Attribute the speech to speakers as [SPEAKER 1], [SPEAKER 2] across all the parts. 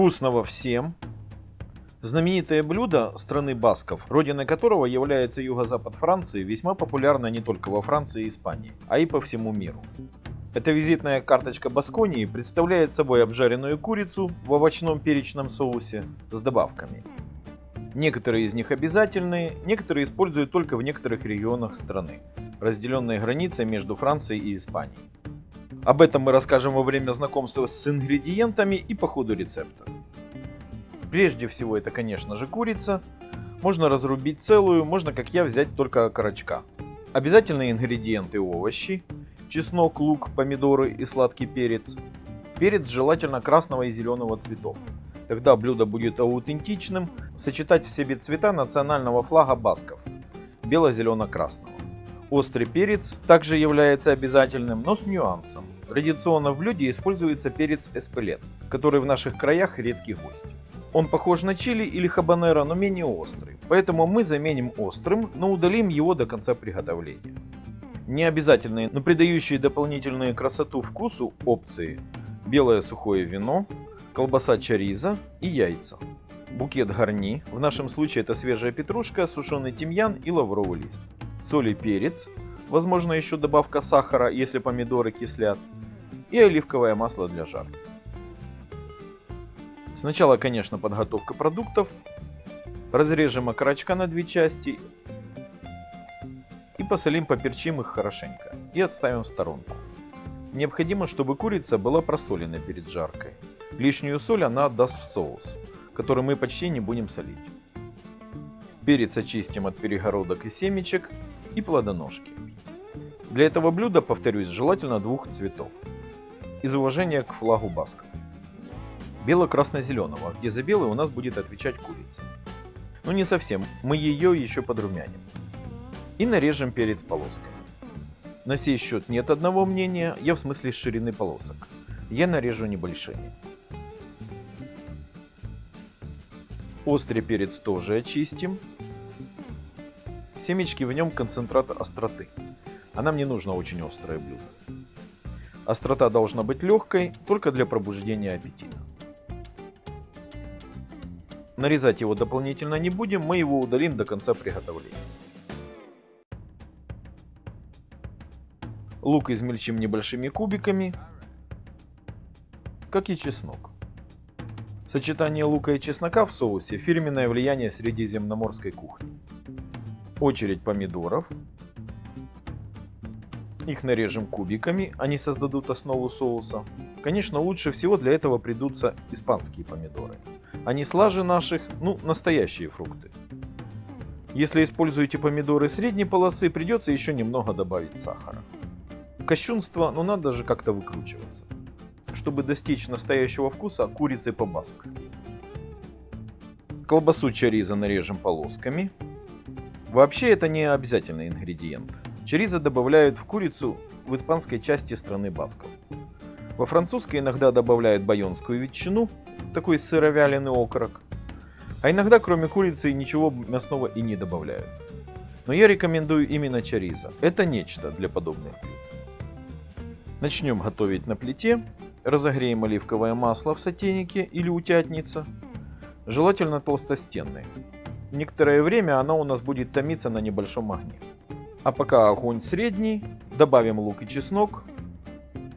[SPEAKER 1] Вкусного всем! Знаменитое блюдо страны басков, родиной которого является юго-запад Франции, весьма популярно не только во Франции и Испании, а и по всему миру. Эта визитная карточка Басконии представляет собой обжаренную курицу в овощном перечном соусе с добавками. Некоторые из них обязательные, некоторые используют только в некоторых регионах страны, разделенной границей между Францией и Испанией. Об этом мы расскажем во время знакомства с ингредиентами и по ходу рецепта. Прежде всего это, конечно же, курица. Можно разрубить целую, можно, как я, взять только окорочка. Обязательные ингредиенты овощи, чеснок, лук, помидоры и сладкий перец. Перец желательно красного и зеленого цветов. Тогда блюдо будет аутентичным, сочетать в себе цвета национального флага басков – бело-зелено-красного. Острый перец также является обязательным, но с нюансом. Традиционно в блюде используется перец эспелет, который в наших краях редкий гость. Он похож на чили или хабанеро, но менее острый, поэтому мы заменим острым, но удалим его до конца приготовления. Не обязательные, но придающие дополнительную красоту вкусу опции – белое сухое вино, колбаса чариза и яйца. Букет гарни, в нашем случае это свежая петрушка, сушеный тимьян и лавровый лист соль и перец, возможно еще добавка сахара, если помидоры кислят, и оливковое масло для жарки. Сначала, конечно, подготовка продуктов. Разрежем окорочка на две части и посолим, поперчим их хорошенько и отставим в сторонку. Необходимо, чтобы курица была просолена перед жаркой. Лишнюю соль она отдаст в соус, который мы почти не будем солить. Перец очистим от перегородок и семечек и плодоножки. Для этого блюда, повторюсь, желательно двух цветов. Из уважения к флагу басков. Бело-красно-зеленого, где за белый у нас будет отвечать курица. Но не совсем, мы ее еще подрумяним. И нарежем перец полосками. На сей счет нет одного мнения, я в смысле ширины полосок. Я нарежу небольшими. Острый перец тоже очистим. Семечки в нем концентрат остроты. А нам не нужно очень острое блюдо. Острота должна быть легкой, только для пробуждения аппетита. Нарезать его дополнительно не будем, мы его удалим до конца приготовления. Лук измельчим небольшими кубиками, как и чеснок. Сочетание лука и чеснока в соусе – фирменное влияние средиземноморской кухни очередь помидоров. Их нарежем кубиками, они создадут основу соуса. Конечно, лучше всего для этого придутся испанские помидоры. Они слаже наших, ну, настоящие фрукты. Если используете помидоры средней полосы, придется еще немного добавить сахара. Кощунство, но надо же как-то выкручиваться. Чтобы достичь настоящего вкуса курицы по-баскски. Колбасу чариза нарежем полосками. Вообще это не обязательный ингредиент. Чериза добавляют в курицу в испанской части страны Басков. Во французской иногда добавляют байонскую ветчину, такой сыровяленый окорок. А иногда кроме курицы ничего мясного и не добавляют. Но я рекомендую именно чариза. Это нечто для подобных блюд. Начнем готовить на плите. Разогреем оливковое масло в сотейнике или утятнице. Желательно толстостенное. Некоторое время она у нас будет томиться на небольшом огне. А пока огонь средний, добавим лук и чеснок.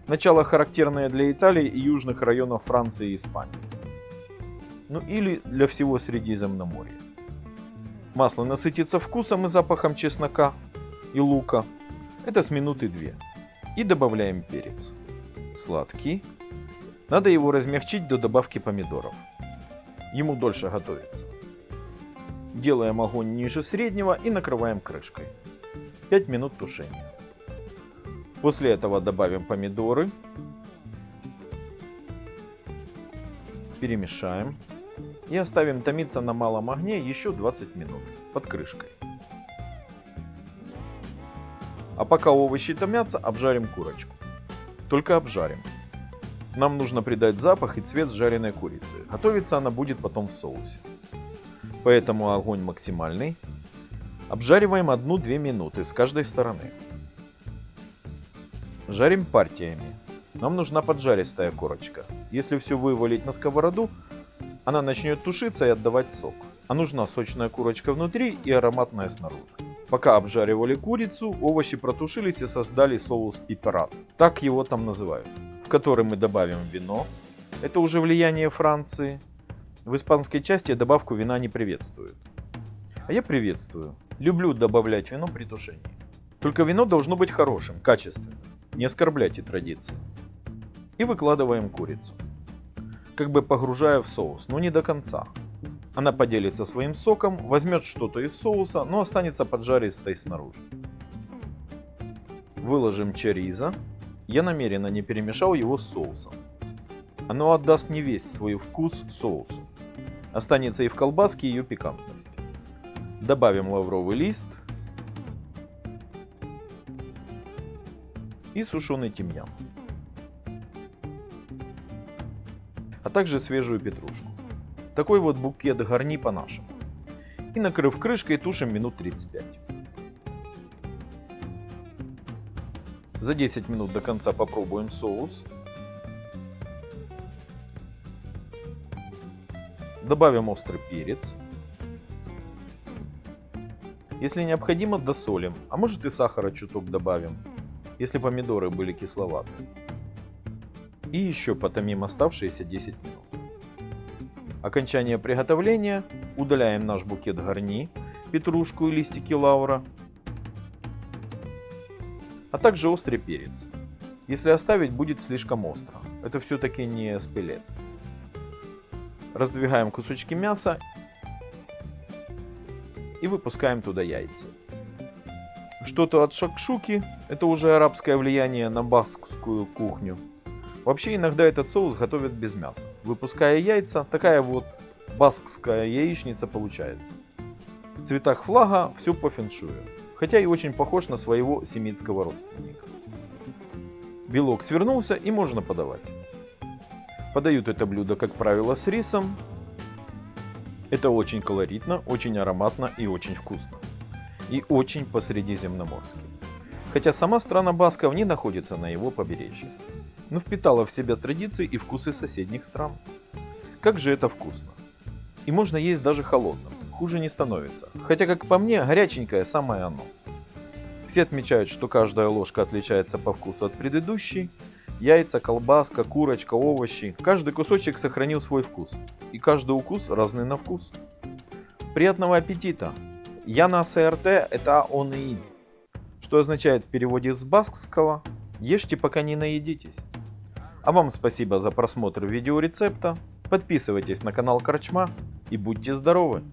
[SPEAKER 1] Начало характерное для Италии и южных районов Франции и Испании. Ну или для всего Средиземноморья. Масло насытится вкусом и запахом чеснока и лука. Это с минуты две. И добавляем перец. Сладкий. Надо его размягчить до добавки помидоров. Ему дольше готовится. Делаем огонь ниже среднего и накрываем крышкой. 5 минут тушения. После этого добавим помидоры. Перемешаем. И оставим томиться на малом огне еще 20 минут под крышкой. А пока овощи томятся, обжарим курочку. Только обжарим. Нам нужно придать запах и цвет жареной курицы. Готовиться она будет потом в соусе поэтому огонь максимальный. Обжариваем 1-2 минуты с каждой стороны. Жарим партиями. Нам нужна поджаристая корочка. Если все вывалить на сковороду, она начнет тушиться и отдавать сок. А нужна сочная курочка внутри и ароматная снаружи. Пока обжаривали курицу, овощи протушились и создали соус пиперат. Так его там называют. В который мы добавим вино. Это уже влияние Франции. В испанской части добавку вина не приветствуют. А я приветствую. Люблю добавлять вино при тушении. Только вино должно быть хорошим, качественным. Не оскорбляйте традиции. И выкладываем курицу. Как бы погружая в соус, но не до конца. Она поделится своим соком, возьмет что-то из соуса, но останется поджаристой снаружи. Выложим чериза. Я намеренно не перемешал его с соусом. Оно отдаст не весь свой вкус соусу. Останется и в колбаске ее пикантность. Добавим лавровый лист и сушеный тимьян. А также свежую петрушку. Такой вот букет гарни по-нашему. И накрыв крышкой тушим минут 35. За 10 минут до конца попробуем соус. Добавим острый перец. Если необходимо, досолим, а может и сахара чуток добавим, если помидоры были кисловаты. И еще потомим оставшиеся 10 минут. Окончание приготовления. Удаляем наш букет гарни, петрушку и листики лаура, а также острый перец. Если оставить, будет слишком остро. Это все-таки не спилет. Раздвигаем кусочки мяса и выпускаем туда яйца. Что-то от шакшуки, это уже арабское влияние на баскскую кухню. Вообще иногда этот соус готовят без мяса. Выпуская яйца, такая вот баскская яичница получается. В цветах флага все по феншую, хотя и очень похож на своего семитского родственника. Белок свернулся и можно подавать. Подают это блюдо, как правило, с рисом, это очень колоритно, очень ароматно и очень вкусно. И очень по-средиземноморски. Хотя сама страна Басков не находится на его побережье. Но впитала в себя традиции и вкусы соседних стран. Как же это вкусно. И можно есть даже холодным. Хуже не становится. Хотя, как по мне, горяченькое самое оно. Все отмечают, что каждая ложка отличается по вкусу от предыдущей, Яйца, колбаска, курочка, овощи. Каждый кусочек сохранил свой вкус. И каждый укус разный на вкус. Приятного аппетита! Я на СРТ это он и имя. Что означает в переводе с баскского «Ешьте, пока не наедитесь». А вам спасибо за просмотр видеорецепта. Подписывайтесь на канал Корчма и будьте здоровы!